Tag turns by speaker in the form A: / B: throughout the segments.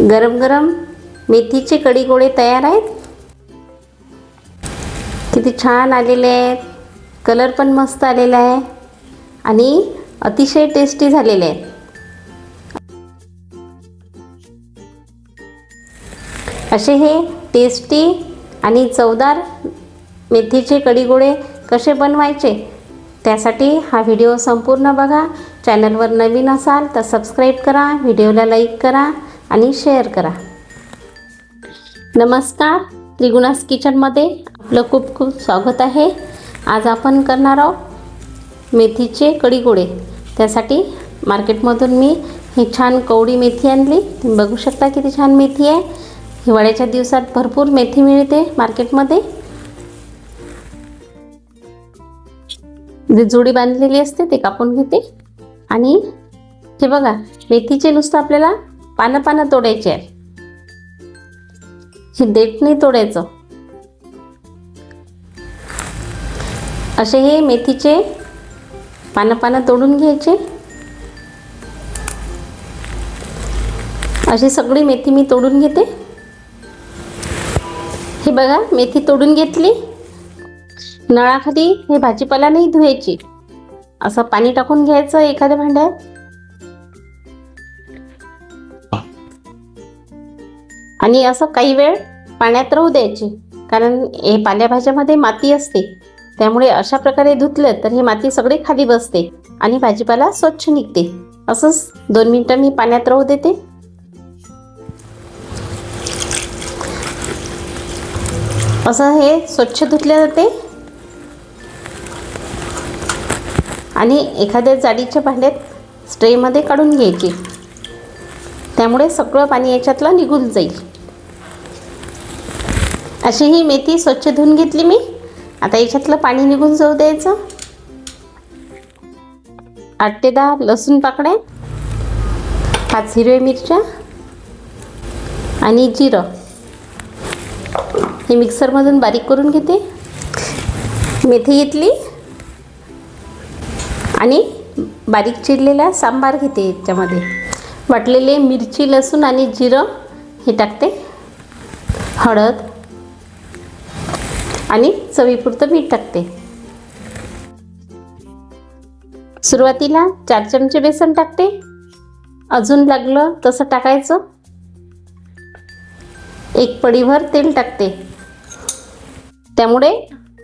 A: गरम गरम मेथीचे कडी गोळे तयार आहेत? किती छान आलेले आहेत. कलर पण मस्त आलेला आहे. आणि अतिशय टेस्टी झालेले आहेत. असे हे टेस्टी आणि चवदार मेथीचे कडीगोळे कसे बनवायचे? त्यासाठी हा व्हिडिओ संपूर्ण बघा. चॅनलवर नवीन असाल तर सबस्क्राईब करा. व्हिडिओला लाईक करा. आणि शेअर करा. नमस्कार त्रिगुणास किचनमध्ये आपलं खूप खूप स्वागत आहे. आज आपण करणार आहोत मेथीचे कढीगोळे त्यासाठी मार्केटमधून मी ही छान कवडी मेथी आणली. तुम्ही बघू शकता किती छान मेथी आहे. हिवाळ्याच्या दिवसात भरपूर मेथी मिळते मार्केटमध्ये. जी जुडी बांधलेली असते ते कापून घेते. आणि हे बघा मेथीचे नुसतं आपल्याला पानं पानं तोडायचे. आहे ही देठ तोडायचं. असे हे मेथीचे पानं पानं तोडून घ्यायचे. अशी सगळी मेथी मी तोडून घेते. हे बघा मेथी तोडून घेतली. नळाखाली हे भाजीपाला नाही धुवायची. असं पाणी टाकून घ्यायचं एखाद्या भांड्यात. आणि असं काही वेळ पाण्यात राहू द्यायचे. कारण हे पालेभाज्यामध्ये माती असते. त्यामुळे अशा प्रकारे धुतलं तर हे माती सगळे खाली बसते आणि भाजीपाला स्वच्छ निघते. असंच दोन मिनटं मी पाण्यात राहू देते. असं हे स्वच्छ धुतले जाते. आणि एखाद्या जाडीच्या भांड्यात स्ट्रेमध्ये काढून घ्यायचे. त्यामुळे सगळं पाणी याच्यातलं निघून जाईल. अशी ही मेथी स्वच्छ धुवून घेतली मी. आता याच्यातलं पाणी निघून जाऊ द्यायचं. आठ ते दहा लसूण पाकड्या पाच हिरव्या मिरच्या. आणि जिरं. हे मिक्सरमधून बारीक करून घेते. मेथी घेतली. आणि बारीक चिरलेला सांबार घेते याच्यामध्ये. वाटलेले मिरची लसूण आणि जिरं हे टाकते. हळद. आणि चवीपुरतं मीठ टाकते. सुरुवातीला चार चमचे बेसन टाकते. अजून लागलं तसं टाकायचं. एक पडीभर तेल टाकते. त्यामुळे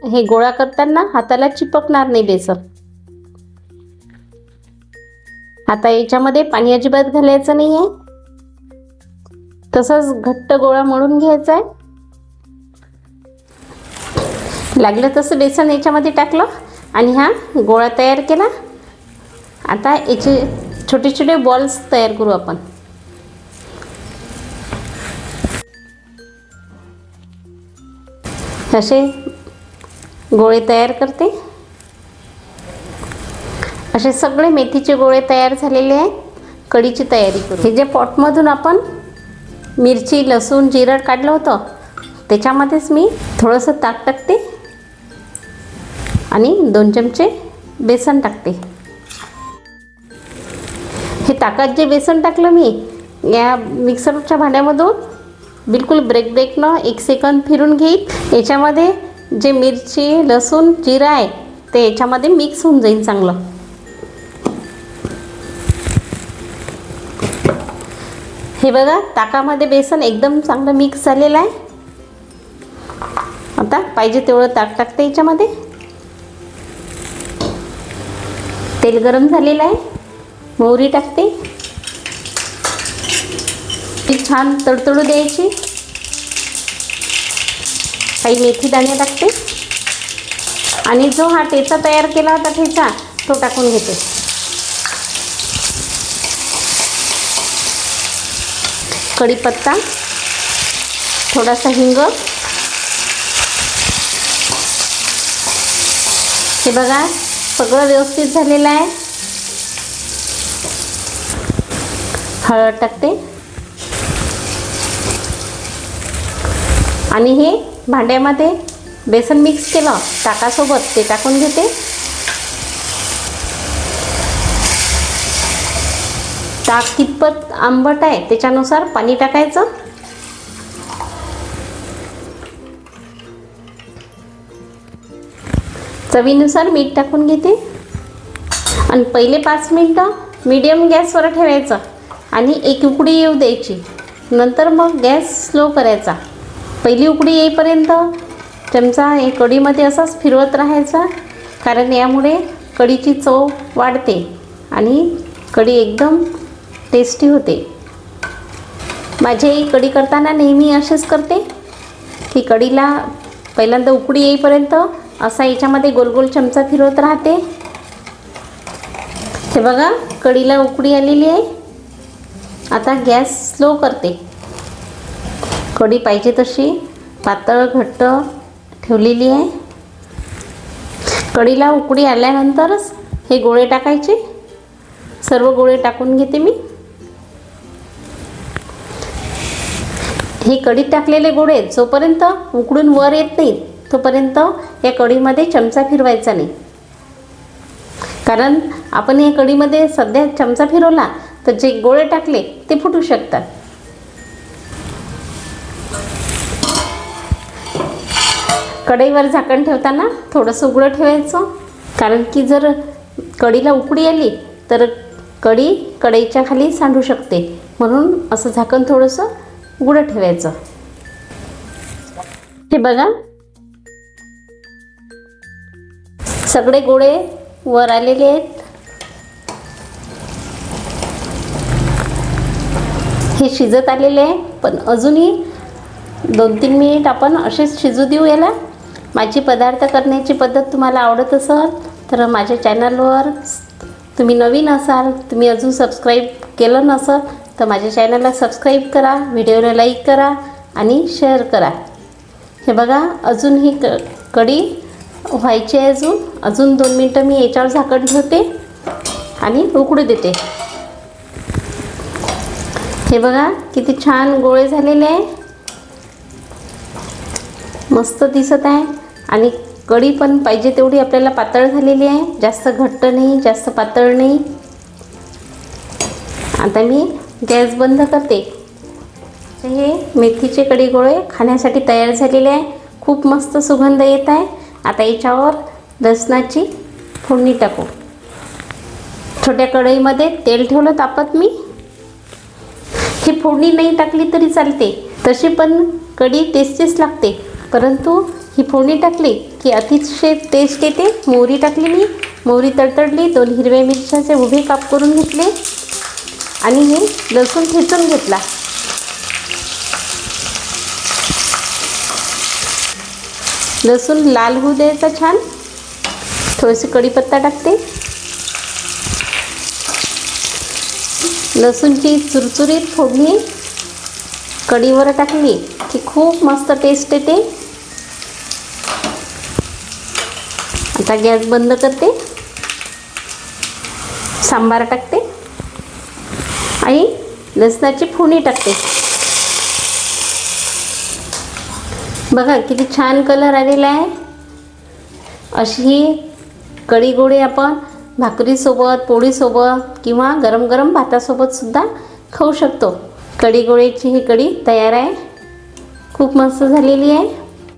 A: हे गोळा करताना हाताला चिपकणार नाही बेसन. आता याच्यामध्ये पाणी अजिबात घालायचं नाही आहे तसंच घट्ट गोळा मळून घ्यायचा आहे लागलं तसं बेसन याच्यामध्ये टाकलं आणि हा गोळा तयार केला. आता याचे छोटे छोटे बॉल्स तयार करू आपण. असे गोळे तयार करते. असे सगळे मेथीचे गोळे तयार झालेले आहेत. कढीची तयारी करू. हे जे पॉटमधून आपण मिरची लसूण जिरड काढलं होतं त्याच्यामध्येच मी थोडंसं ताक टाकते. आणि दोन चमचे बेसन टाकते. हे ताकात जे बेसन टाकलं मी या मिक्सरच्या भांड्यामधून बिलकुल ब्रेक ब्रेकनं एक सेकंद फिरून घेईल याच्यामध्ये जे मिरची लसूण जिरा आहे ते याच्यामध्ये मिक्स होऊन जाईल चांगलं. हे बघा ताकामध्ये बेसन एकदम चांगलं मिक्स झालेलं आहे. आता पाहिजे तेवढं ताक टाकते याच्यामध्ये. तेल गरम झालेलं आहे. मोहरी टाकते. ती छान तडतडू द्यायची. काही मेथी दाणे टाकते. आणि जो हा ठेचा तयार केला होता ठेचा तो टाकून घेते. कढीपत्ता थोडासा हिंग. हे बघा सगळं व्यवस्थित झालेलं आहे. हळद टाकते. आणि हे भांड्यामध्ये बेसन मिक्स केलं ताकासोबत ते टाकून घेते. ताक कितपत आंबट आहे त्याच्यानुसार पाणी टाकायचं. चवीनुसार मीठ टाकून घेते. आणि पहिले पाच मिनटं मीडियम गॅसवर ठेवायचं आणि एक उकडी येऊ द्यायची. नंतर मग गॅस स्लो करायचा. पहिली उकडी येईपर्यंत चमचा हे कढीमध्ये असाच फिरवत राहायचा कारण यामुळे कढीची चव वाढते आणि कढी एकदम टेस्टी होते. माझी कढी करताना नेहमी असेच करते की कढीला पहिल्यांदा उकडी येईपर्यंत असा याच्यामध्ये गोल गोल चमचा फिरवत राहते. हे बघा कढीला उकडी आलेली आहे. आता गॅस स्लो करते. कढी पाहिजे तशी पातळ घट्ट ठेवलेली आहे. कढीला उकडी आल्यानंतरच हे गोळे टाकायचे. सर्व गोळे टाकून घेते मी. हे कढीत टाकलेले गोळे जोपर्यंत उकडून वर येत नाहीत तोपर्यंत या कढीमध्ये चमचा फिरवायचा नाही. कारण आपण या कढीमध्ये सध्या चमचा फिरवला तर जे गोळे टाकले ते फुटू शकतात. कढईवर झाकण ठेवताना थोडंसं उघडं ठेवायचं. कारण की जर कढीला उकडी आली तर कढी कढईच्या खाली सांडू शकते. म्हणून असं झाकण थोडंसं उघडं ठेवायचं. हे बघा सगळे गोळे वर आलेले आहेत. हे शिजत आलेले आहे पण अजूनही दोन तीन मिनिट आपण असेच शिजू देऊ याला. माझी पदार्थ करण्याची पद्धत तुम्हाला आवडत असेल तर माझ्या चॅनलवर तुम्ही नवीन असाल तुम्ही अजून सबस्क्राईब केलं नसेल तर माझ्या चॅनलला सबस्क्राईब करा व्हिडिओला लाईक करा आणि शेअर करा. हे बघा अजून ही क कढी व्हायचे आहे अजून. अजून दोन मिनटं मी याच्यावर झाकण ठेवते आणि उकडू देते. हे बघा किती छान गोळे झालेले आहे. मस्त दिसत आहे. आणि कढी पण पाहिजे तेवढी आपल्याला पातळ झालेली आहे. जास्त घट्ट नाही जास्त पातळ नाही. आता मी गॅस बंद करते. हे मेथीचे कढी गोळे खाण्यासाठी तयार झालेले आहे. खूप मस्त सुगंध येत आहे. आता याच्यावर लसणाची फोडणी टाकू. छोट्या कढईमध्ये तेल ठेवलं तापत मी. ही फोडणी नाही टाकली तरी चालते. तशी पण कढी टेस्टीच लागते. परंतु ही फोडणी टाकली की अतिशय टेस्ट येते. मोहरी टाकली मी. मोहरी तडतडली. दोन हिरव्या मिरच्याचे उभे काप करून घेतले. आणि हे लसूण ठेचून घेतला. लसूण लाल होऊ द्यायचा छान. थोडीशी कढीपत्ता टाकते. लसूणची चुरचुरीत फोडणी. कढीवर टाकली की खूप मस्त टेस्ट येते. आता गॅस बंद करते. सांबार टाकते. आणि लसणाची फोडणी टाकते. बघा किती छान कलर आलेला आहे. अशी ही कढी गोळे आपण भाकरीसोबत पोळीसोबत किंवा गरम गरम भातासोबतसुद्धा खाऊ शकतो. कढी गोळ्याची ही कढी तयार आहे. खूप मस्त झालेली आहे.